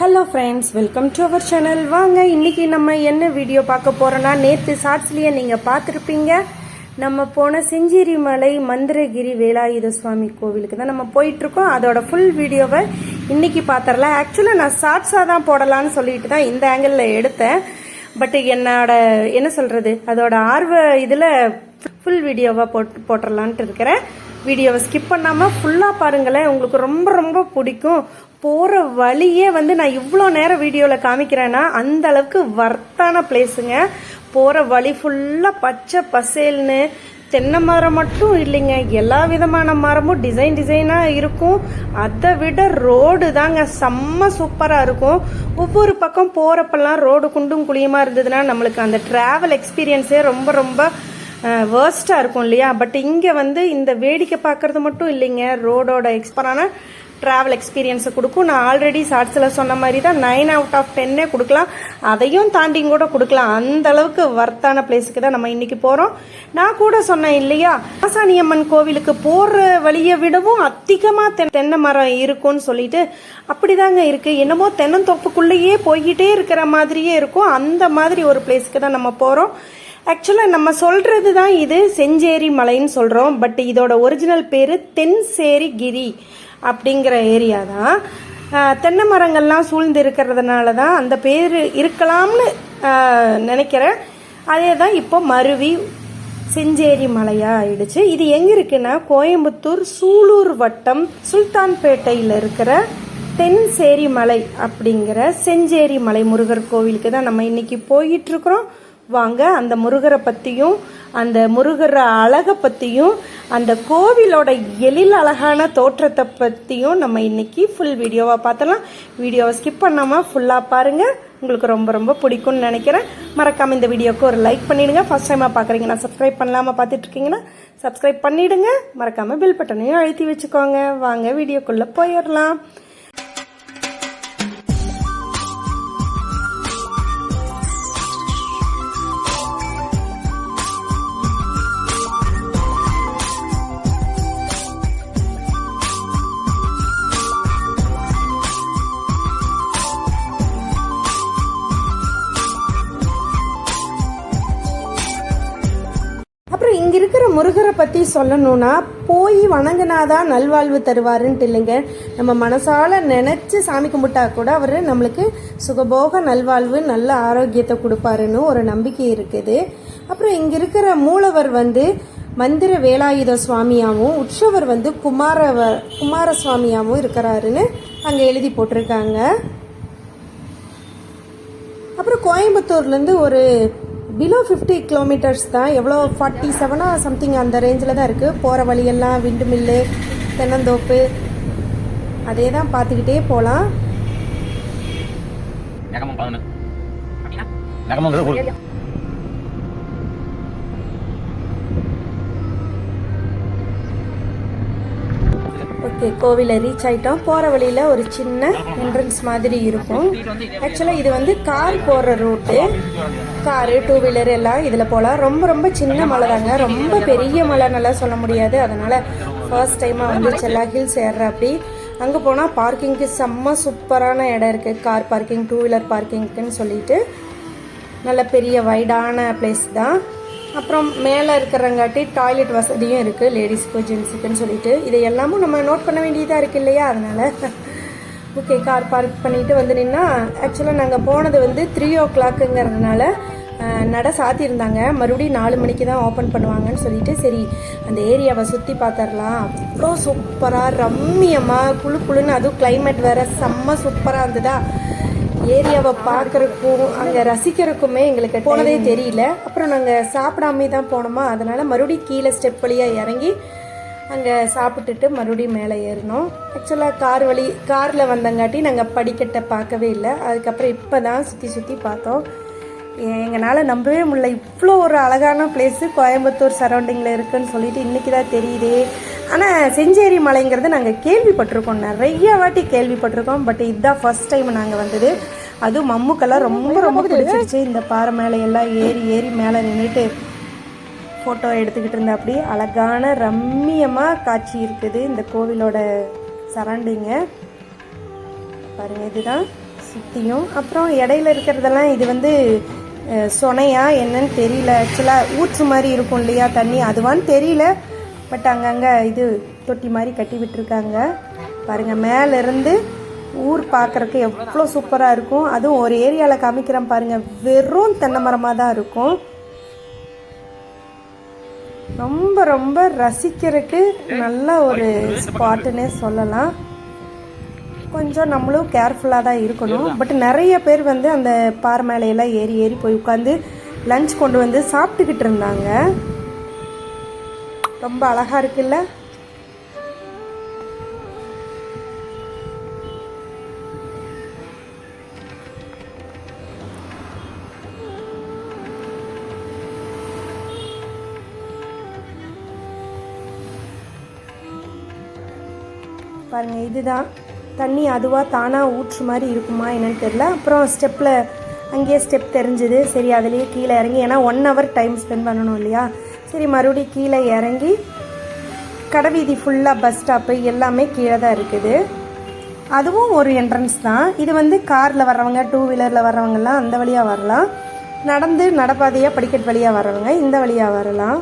Hello friends welcome to our channel வாங்க இன்னைக்கு நம்ம என்ன வீடியோ பார்க்க போகிறோன்னா நேற்று ஷார்ட்ஸ்லேயே நீங்கள் பார்த்துருப்பீங்க. நம்ம போன செஞ்சேரி மலை மந்திரகிரி வேலாயுத சுவாமி கோவிலுக்கு தான் நம்ம போயிட்டுருக்கோம். அதோட ஃபுல் வீடியோவை இன்றைக்கி பார்த்துடலாம். ஆக்சுவலாக நான் ஷார்ட்ஸாக தான் போடலான்னு சொல்லிட்டு தான் இந்த ஆங்கிளில் எடுத்தேன். பட் என்னோட என்ன சொல்கிறது அதோட ஆர்வ இதில் ஃபுல் வீடியோவாக போட்டு போட்டுடலான்ட்டு இருக்கிறேன். வீடியோவை ஸ்கிப் பண்ணாமல் ஃபுல்லாக பாருங்களேன். உங்களுக்கு ரொம்ப ரொம்ப பிடிக்கும். போகிற வழியே வந்து நான் இவ்வளோ நேரம் வீடியோவில் காமிக்கிறேன்னா அந்த அளவுக்கு வர்த்தான பிளேஸுங்க போகிற வழி ஃபுல்லாக பச்சை பசேல்னு தென்னை மரம் மட்டும் இல்லைங்க. எல்லா விதமான மரமும் டிசைன் டிசைனாக இருக்கும். அதை விட ரோடு தாங்க செம்ம சூப்பராக இருக்கும். ஒவ்வொரு பக்கம் போகிறப்பெல்லாம் ரோடு குண்டும் குழியுமாக இருந்ததுன்னா நம்மளுக்கு அந்த ட்ராவல் எக்ஸ்பீரியன்ஸே ரொம்ப ரொம்ப வேர்ஸ்டாக இருக்கும் இல்லையா? பட் இங்கே வந்து இந்த வேடிக்கை பார்க்கறது மட்டும் இல்லைங்க. ரோடோட எக்ஸ்பரான ட்ராவல் எக்ஸ்பீரியன்ஸை கொடுக்கும். நான் ஆல்ரெடி ஷார்ட்ஸில் சொன்ன மாதிரி தான் நைன் அவுட் ஆஃப் டென்னே கொடுக்கலாம். அதையும் தாண்டி கூட கொடுக்கலாம். அந்த அளவுக்கு வர்த்தான பிளேஸுக்கு தான் நம்ம இன்றைக்கி போகிறோம் நான் கூட சொன்னேன் இல்லையா? ஆசானியம்மன் கோவிலுக்கு போகிற வழியை விடவும் அதிகமாக தென் தென்னை மரம் இருக்கும்னு சொல்லிட்டு அப்படிதாங்க இருக்குது என்னமோ தென்னந்தோப்புக்குள்ளேயே போய்கிட்டே இருக்கிற மாதிரியே இருக்கும். அந்த மாதிரி ஒரு பிளேஸுக்கு தான் நம்ம போகிறோம் ஆக்சுவலாக நம்ம சொல்கிறது தான் இது. செஞ்சேரி மலைன்னு சொல்கிறோம் பட் இதோட ஒரிஜினல் பேர் தென்சேரி கிரி. அப்படிங்கிற ஏரியா தான். தென்னை மரங்கள்லாம் சூழ்ந்து இருக்கிறதுனால தான் அந்த பேர் இருக்கலாம்னு நினைக்கிறேன். அதே தான் இப்போ மருவி செஞ்சேரி மலையாக ஆயிடுச்சு. இது எங்கே இருக்குன்னா கோயம்புத்தூர் சூலூர் வட்டம் சுல்தான்பேட்டையில் இருக்கிற தென்சேரி மலை அப்படிங்கிற செஞ்சேரி மலை முருகர் கோவிலுக்கு தான் நம்ம இன்னைக்கு போயிட்டுருக்குறோம் இருக்கிறோம். வாங்க. அந்த முருகரை பற்றியும் அந்த முருகர் அழகை பற்றியும் அந்த கோவிலோட எழில் அழகான தோற்றத்தை பற்றியும் நம்ம இன்னைக்கு ஃபுல் வீடியோவாக பார்த்தலாம் வீடியோவை ஸ்கிப் பண்ணாமல் ஃபுல்லாக பாருங்கள் உங்களுக்கு ரொம்ப ரொம்ப பிடிக்கும்னு நினைக்கிறேன். மறக்காமல் இந்த வீடியோவுக்கு ஒரு லைக் பண்ணிடுங்க. ஃபஸ்ட் டைமாக பார்க்குறீங்கன்னா சப்ஸ்கிரைப் பண்ணலாமல் பார்த்துட்ருக்கீங்கன்னா சப்ஸ்கிரைப் பண்ணிவிடுங்க மறக்காமல் பில் பட்டனையும் அழுத்தி வச்சுக்கோங்க. வாங்க வீடியோக்குள்ளே போயிடலாம். பற்றி சொல்லணும்னா போய் வணங்கினாதான் நல்வாழ்வு தருவாருன்ட்டு இல்லைங்க. நம்ம மனசால நினச்சி சாமி கும்பிட்டா கூட அவர் நம்மளுக்கு சுகபோக நல்வாழ்வு நல்ல ஆரோக்கியத்தை கொடுப்பாருன்னு ஒரு நம்பிக்கை இருக்குது. அப்புறம் இங்கே இருக்கிற மூலவர் வந்து மந்திர வேலாயுத சுவாமியாகவும் உற்சவர் வந்து குமார குமார சுவாமியாகவும் இருக்கிறாருன்னு அங்கே எழுதி போட்டிருக்காங்க. அப்புறம் கோயம்புத்தூர்லேருந்து ஒரு பிலோ ஃபிஃப்டி கிலோமீட்டர்ஸ் தான் எவ்வளோ ஃபார்ட்டி செவனாக சம்திங் அந்த ரேஞ்சில் தான் இருக்குது போகிற வழியெல்லாம் விண்டு மில்லு தென்னந்தோப்பு அதே தான் பார்த்துக்கிட்டே போகலாம் ஓகே கோவிலை ரீச் ஆயிட்டோம். போகிற வழியில் ஒரு சின்ன என்ட்ரன்ஸ் மாதிரி இருக்கும். ஆக்சுவலாக இது வந்து கார் போகிற ரூட்டு காரு டூ வீலர் எல்லாம் இதில் போகலாம் ரொம்ப ரொம்ப சின்ன மலை தாங்க. ரொம்ப பெரிய மலை நல்லா சொல்ல முடியாது. அதனால் ஃபர்ஸ்ட் டைமாக வந்து செல்லா ஹில்ஸ் ஏறுற அப்படி அங்கே போனால் பார்க்கிங்க்கு செம்ம சூப்பரான இடம் இருக்குது கார் பார்க்கிங் டூ வீலர் பார்க்கிங்க்குன்னு சொல்லிட்டு. நல்ல பெரிய வைடான பிளேஸ் தான். அப்புறம் மேலே இருக்கிறங்காட்டி டாய்லெட் வசதியும் இருக்குது லேடிஸ்க்கு ஜென்ஸுக்குன்னு சொல்லிட்டு. இதை எல்லாமும் நம்ம நோட் பண்ண வேண்டியதாக இருக்குது இல்லையா? அதனால். ஓகே கார் பார்க் பண்ணிட்டு வந்து நின்னா ஆக்சுவலாக நாங்கள் போனது வந்து த்ரீ ஓ கிளாக்குங்கிறதுனால நட சாத்தியிருந்தாங்க. மறுபடியும் நாலு மணிக்கு தான் ஓப்பன் பண்ணுவாங்கன்னு சொல்லிட்டு சரி அந்த ஏரியாவை சுற்றி பார்த்துடலாம் அவ்வளோ சூப்பராக ரம்மியமாக குளு குளுன்னு அதுவும் கிளைமேட் வேறு செம்ம சூப்பராக இருந்ததா. ஏரியாவை பார்க்கறதுக்கும் அங்கே ரசிக்கிறதுக்குமே எங்களுக்கு போனதே தெரியல. அப்புறம் நாங்கள் சாப்பிடாமே தான் போனோமா. அதனால மறுபடியும் கீழே ஸ்டெப் வழியாக இறங்கி அங்கே சாப்பிட்டுட்டு மறுபடியும் மேலே ஏறினோம். ஆக்சுவலாக கார் வழி காரில் வந்தங்காட்டி நாங்கள் படிக்கட்டை பார்க்கவே இல்லை. அதுக்கப்புறம் இப்போ தான் சுற்றி சுற்றி பார்த்தோம் எங்களால் நம்பவே முடியல. இவ்வளோ ஒரு அழகான பிளேஸு கோயம்புத்தூர் சரௌண்டிங்கில் இருக்குன்னு சொல்லிட்டு இன்றைக்கி தான் தெரியுதே. ஆனால் செஞ்சேரி மலைங்கிறது நாங்கள் கேள்விப்பட்டிருக்கோம். நிறைய வாட்டி கேள்விப்பட்டிருக்கோம். பட் இதுதான் ஃபர்ஸ்ட் டைம் நாங்கள் வந்தது. அதுவும் மம்முக்கெல்லாம் ரொம்ப ரொம்ப பிடிச்சிருச்சு. இந்த பாறை மேலே எல்லாம் ஏறி ஏறி மேலே நின்றுட்டு ஃபோட்டோ எடுத்துக்கிட்டு இருந்த அப்படி அழகான ரம்மியமாக காட்சி இருக்குது இந்த கோவிலோட சரௌண்டிங்கு. பாருங்க இதுதான் சுற்றியும் அப்புறம் இடையில இருக்கிறதெல்லாம் இது வந்து சொனையா என்னன்னு தெரியல. ஆக்சுவலாக ஊற்று மாதிரி இருக்கும் இல்லையா தண்ணி? அதுவான்னு தெரியல. பட் அங்கங்கே இது தொட்டி மாதிரி கட்டி விட்டுருக்காங்க. பாருங்கள் மேலேருந்து ஊர் பார்க்குறக்கு எவ்வளோ சூப்பராக இருக்கும். அதுவும் ஒரு ஏரியாவில் காமிக்கிறேன் பாருங்கள் வெறும் தென்னை மரமாக தான் இருக்கும். ரொம்ப ரொம்ப ரசிக்கிறதுக்கு நல்ல ஒரு ஸ்பாட்டுன்னே சொல்லலாம். கொஞ்சம் நம்மளும் கேர்ஃபுல்லாக தான் இருக்கணும். பட் நிறைய பேர் வந்து அந்த பாறை மேலையெல்லாம் ஏறி ஏறி போய் உட்காந்து லஞ்ச் கொண்டு வந்து சாப்பிட்டுக்கிட்டு இருந்தாங்க. ரொம்ப அழகாக இருக்குல்ல? பாருங்கள் இதுதான். தண்ணி அதுவாக தானாக ஊற்று மாதிரி இருக்குமா என்னென்னு தெரியல. அப்புறம் ஸ்டெப்பில் அங்கேயே ஸ்டெப் தெரிஞ்சுது. சரி அதுலேயே கீழே இறங்கி ஏன்னா ஒன் ஹவர் டைம் ஸ்பெண்ட் பண்ணணும் இல்லையா? சரி மறுபடியும் கீழே இறங்கி கடைவீதி ஃபுல்லாக பஸ் ஸ்டாப்பு எல்லாமே கீழே தான் இருக்குது. அதுவும் ஒரு என்ட்ரன்ஸ் தான். இது வந்து காரில் வர்றவங்க டூ வீலரில் வர்றவங்கலாம் அந்த வழியாக வரலாம். நடந்து நடப்பாதையாக படிக்கட் வழியாக வர்றவங்க இந்த வழியாக வரலாம்.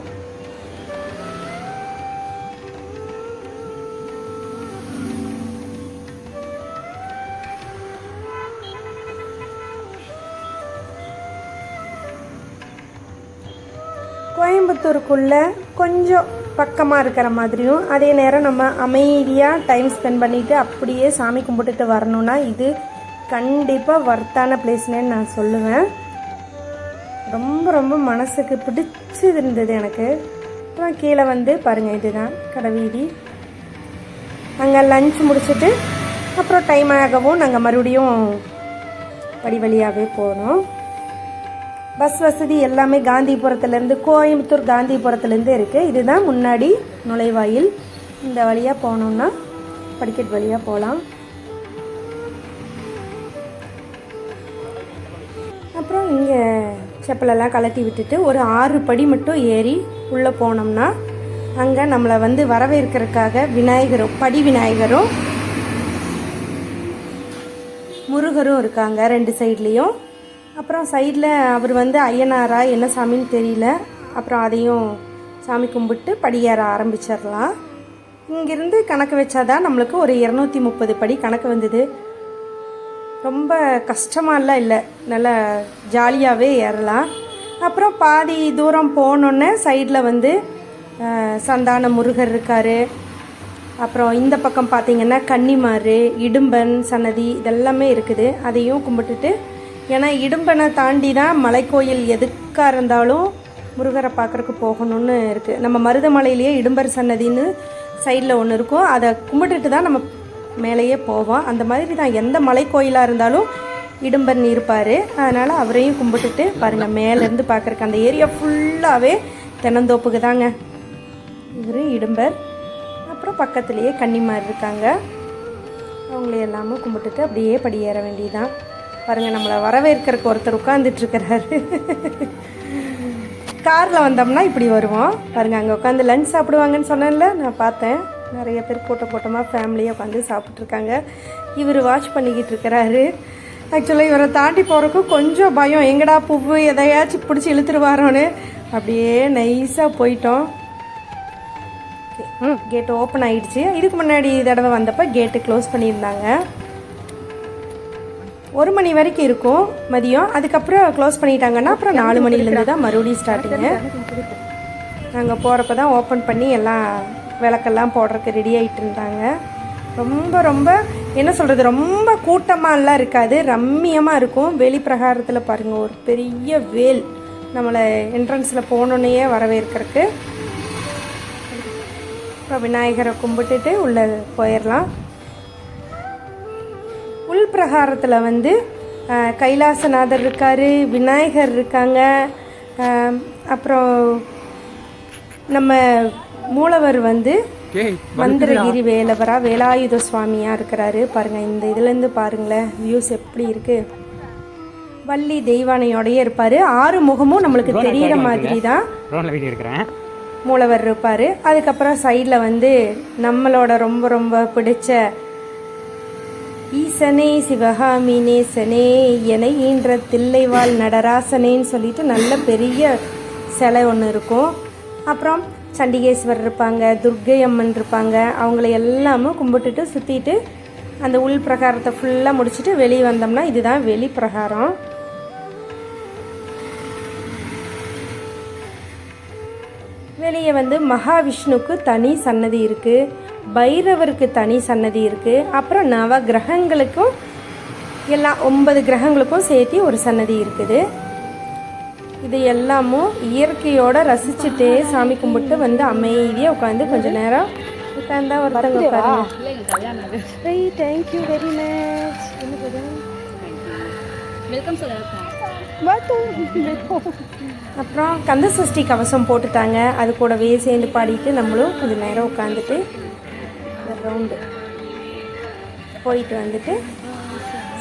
கோயம்புத்தூருக்குள்ள கொஞ்சம் பக்கமாக இருக்கிற மாதிரியும் அதே நேரம் நம்ம அமைதியாக டைம் ஸ்பெண்ட் பண்ணிவிட்டு அப்படியே சாமி கும்பிட்டுட்டு வரணும்னா இது கண்டிப்பாக வர்த்தான பிளேஸ்னே நான் சொல்லுவேன். ரொம்ப ரொம்ப மனசுக்கு பிடிச்சது இருந்தது எனக்கு. அப்புறம் கீழே வந்து பாருங்கள் இதுதான் கடைவீதி அங்கே லஞ்ச் முடிச்சுட்டு அப்புறம் டைம் ஆகவும் நாங்கள் மறுபடியும் படி வழியாகவே போனோம். பஸ் வசதி எல்லாமே காந்திபுரத்துலேருந்து கோயம்புத்தூர் காந்திபுரத்துலேருந்து இருக்குது இதுதான் முன்னாடி நுழைவாயில். இந்த வழியாக போனோம்னா படிக்கட் வழியாக போகலாம் அப்புறம் இங்கே செப்பலெல்லாம் கலட்டி விட்டுட்டு ஒரு ஆறு படி மட்டும் ஏறி உள்ளே போனோம்னா அங்கே நம்மளை வந்து வரவேற்கிறதுக்காக விநாயகரும் படி விநாயகரும் முருகரும் இருக்காங்க ரெண்டு சைட்லேயும். அப்புறம் சைடில் அவர் வந்து ஐயனாரா என்ன சாமின்னு தெரியல. அப்புறம் அதையும் சாமி கும்பிட்டு படியேற ஆரம்பிச்சிடலாம். இங்கேருந்து கணக்கு வச்சாதான் நம்மளுக்கு ஒரு இரநூத்தி முப்பது படி கணக்கு வந்தது. ரொம்ப கஷ்டமாலாம் இல்லை. நல்லா ஜாலியாகவே ஏறலாம். அப்புறம் பாதி தூரம் போனோன்னே சைடில் வந்து சந்தான முருகர் இருக்கார். அப்புறம் இந்த பக்கம் பார்த்திங்கன்னா கன்னிமாரு இடும்பன் சன்னதி இதெல்லாமே இருக்குது. அதையும் கும்பிட்டுட்டு ஏன்னா இடும்பனை தாண்டி தான் மலைக்கோயில் எதுக்காக இருந்தாலும் முருகரை பார்க்குறக்கு போகணும்னு இருக்குது நம்ம மருதமலையிலேயே இடும்பர் சன்னதின்னு சைடில் ஒன்று இருக்கும். அதை கும்பிட்டுட்டு தான் நம்ம மேலேயே போவோம். அந்த மாதிரி தான் எந்த மலைக்கோயிலாக இருந்தாலும் இடும்பன் இருப்பார். அதனால் அவரையும் கும்பிட்டுட்டு பாருங்கள் மேலேருந்து பார்க்குறக்கு அந்த ஏரியா ஃபுல்லாகவே தென்னந்தோப்புக்கு தாங்க. இவர் இடும்பர். அப்புறம் பக்கத்துலேயே கன்னிமார் இருக்காங்க. அவங்கள எல்லாமும் கும்பிட்டுட்டு அப்படியே படியேற வேண்டியதான் பாருங்கள் நம்மளை வரவேற்கிறதுக்கு ஒருத்தர் உட்காந்துட்ருக்கிறாரு காரில் வந்தோம்னா இப்படி வருவோம். பாருங்கள் அங்கே உட்காந்து லஞ்ச் சாப்பிடுவாங்கன்னு சொன்னேன்ல நான் பார்த்தேன். நிறைய பேர் கூட்ட கூட்டமாக ஃபேமிலியாக உட்காந்து சாப்பிட்ருக்காங்க இவர் வாட்ச் பண்ணிக்கிட்டு இருக்கிறாரு ஆக்சுவலாக இவரை தாண்டி போகிறக்கும் கொஞ்சம் பயம். எங்கடா புவ்வு எதையாச்சும் பிடிச்சி இழுத்துருவாரோன்னு. அப்படியே நைஸாக போயிட்டோம். ம் கேட்டு ஓப்பன் ஆகிடுச்சு இதுக்கு முன்னாடி தடவை வந்தப்போ கேட்டு க்ளோஸ் பண்ணியிருந்தாங்க. ஒரு மணி வரைக்கும் இருக்கும் மதியம். அதுக்கப்புறம் க்ளோஸ் பண்ணிட்டாங்கன்னா அப்புறம் நாலு மணிலேருந்து தான் மறுபடியும் ஸ்டார்டிங்கு நாங்கள் போகிறப்ப தான் ஓப்பன் பண்ணி எல்லாம் விளக்கெல்லாம் போடுறதுக்கு ரெடி ஆகிட்டு இருந்தாங்க. ரொம்ப ரொம்ப என்ன சொல்கிறது ரொம்ப கூட்டமாலாம் இருக்காது. ரம்மியமாக இருக்கும். வெளி பிரகாரத்தில் பாருங்கள் ஒரு பெரிய வேல் நம்மளை என்ட்ரன்ஸில் போனோன்னே வரவேற்கிறதுக்கு. இப்போ விநாயகரை கும்பிட்டுட்டு உள்ளே போயிடலாம் உள் பிரகாரத்தில் வந்து கைலாசநாதர் இருக்கார் விநாயகர் இருக்காங்க அப்புறம் நம்ம மூலவர் வந்து மந்திரகிரி வேலவரா வேலாயுத சுவாமியா இருக்கிறாரு. பாருங்க இந்த இதுலேருந்து பாருங்களேன் வியூஸ் எப்படி இருக்கு. வள்ளி தெய்வானையோடயே இருப்பாரு. ஆறு முகமும் நம்மளுக்கு தெரியிற மாதிரி தான் மூலவர் இருப்பார். அதுக்கப்புறம் சைடில் வந்து நம்மளோட ரொம்ப ரொம்ப பிடிச்ச ஈசனே சிவகாமி நேசனே என ஈன்ற தில்லைவாள் நடராசனேன்னு சொல்லிட்டு நல்ல பெரிய சிலை ஒன்று இருக்கும். அப்புறம் சண்டிகேஸ்வரர் இருப்பாங்க துர்க்கை அம்மன் இருப்பாங்க. அவங்கள எல்லாமே கும்பிட்டுட்டு சுற்றிட்டு அந்த உள் பிரகாரத்தை ஃபுல்லாக முடிச்சுட்டு வெளியே வந்தோம்னா இதுதான் வெளி பிரகாரம். வெளியே வந்து மகாவிஷ்ணுக்கு தனி சன்னதி இருக்குது பைரவருக்கு தனி சன்னதி இருக்குது அப்புறம் நவ கிரகங்களுக்கும் எல்லா ஒன்பது கிரகங்களுக்கும் சேர்த்து ஒரு சன்னதி இருக்குது. இது எல்லாமும் இயற்கையோட ரசிச்சுட்டே சாமி கும்பிட்டு வந்து அமைதியாக உட்காந்து கொஞ்ச நேரம் உட்காந்தா ஒருத்தவங்க பாருங்க. தேங்க்யூ வெரி மச் வெல்கம் அப்புறம் கந்த சஷ்டி கவசம் போட்டுட்டாங்க. அது கூடவே சேர்ந்து பாடிட்டு நம்மளும் கொஞ்சம் நேரம் உட்காந்துட்டு ரவுண்டு போயிட்டு வந்துட்டு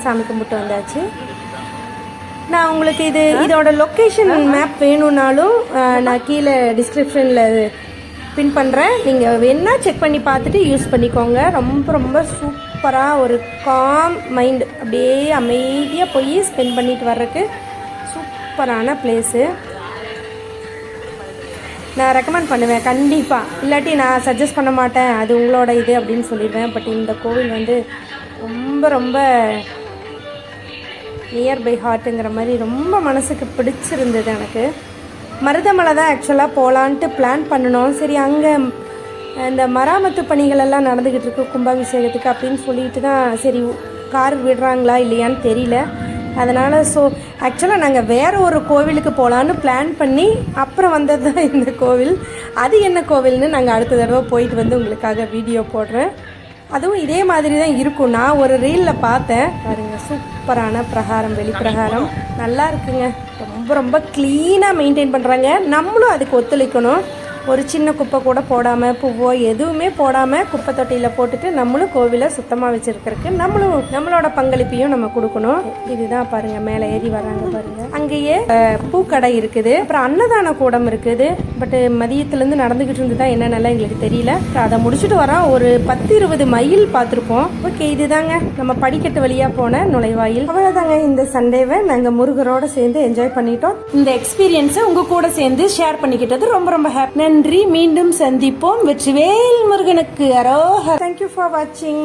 சாமி கும்பிட்டு வந்தாச்சு. நான் உங்களுக்கு இது இதோட லொக்கேஷன் மேப் வேணும்னாலும் நான் கீழே டிஸ்கிரிப்ஷனில் பின் பண்ணுறேன் நீங்கள் வேணால் செக் பண்ணி பார்த்துட்டு யூஸ் பண்ணிக்கோங்க. ரொம்ப ரொம்ப சூப்பராக ஒரு காம் மைண்ட் அப்படியே அமைதியாக போய் ஸ்பெண்ட் பண்ணிட்டு வர்றதுக்கு சூப்பரான பிளேஸு நான் ரெக்கமெண்ட் பண்ணுவேன் கண்டிப்பாக இல்லாட்டி நான் சஜஸ்ட் பண்ண மாட்டேன் அது உங்களோட இது அப்படின்னு சொல்லிடுவேன். பட் இந்த கோவில் வந்து ரொம்ப ரொம்ப நியர்பை ஹார்ட்டுங்கிற மாதிரி ரொம்ப மனசுக்கு பிடிச்சிருந்தது எனக்கு. மருதமலை தான் ஆக்சுவலாக போகலான்ட்டு பிளான் பண்ணினோம் சரி அங்கே இந்த மராமத்து பணிகள் எல்லாம் நடந்துக்கிட்டு இருக்கு கும்பாபிஷேகத்துக்கு அப்படின்னு சொல்லிட்டு தான் சரி கார் விடுறாங்களா இல்லையான்னு தெரியல. அதனால் ஸோ ஆக்சுவலாக நாங்கள் வேறு ஒரு கோவிலுக்கு போகலான்னு பிளான் பண்ணி அப்புறம் வந்தது தான் இந்த கோவில். அது என்ன கோவில்னு நாங்கள் அடுத்த தடவை போயிட்டு வந்து உங்களுக்காக வீடியோ போடுறேன். அதுவும் இதே மாதிரி தான் இருக்கும். நான் ஒரு ரீலில் பார்த்தேன். பாருங்க சூப்பரான பிரகாரம் வெளிப்பிரகாரம். நல்லா இருக்குங்க. ரொம்ப ரொம்ப க்ளீனாக மெயின்டைன் பண்ணுறாங்க நம்மளும் அதுக்கு ஒத்துழைக்கணும். ஒரு சின்ன குப்பை கூட போடாமல் பூவோ எதுவுமே போடாமல் குப்பை தொட்டியில் போட்டுட்டு நம்மளும் கோவிலை சுத்தமாக வச்சுருக்கிறதுக்கு நம்மளும் நம்மளோட பங்களிப்பையும் நம்ம கொடுக்கணும். இதுதான் பாருங்கள் மேலே ஏறி வராங்க பாருங்கள் அங்கேயே பூக்கடை இருக்குது. அப்புறம் அன்னதான கூடம் இருக்குது. பட்டு மதியத்துலேருந்து நடந்துக்கிட்டு இருந்ததா என்னென்னலாம் எங்களுக்கு தெரியல. அதை முடிச்சுட்டு வரோம் ஒரு பத்து இருபது மைல் பார்த்துருப்போம். ஓகே இதுதாங்க. நம்ம படிக்கட்டு வழியாக போன நுழைவாயில். அவ்வளோதாங்க இந்த சண்டேவை நாங்கள் முருகரோட சேர்ந்து என்ஜாய் பண்ணிட்டோம். இந்த எக்ஸ்பீரியன்ஸை உங்கள் கூட சேர்ந்து ஷேர் பண்ணிக்கிட்டது ரொம்ப ரொம்ப ஹாப்பி நன்றி மீண்டும் சந்திப்போம். வெற்றிவேல் முருகனுக்கு அரோஹர் தேங்க்யூ ஃபார் வாட்சிங்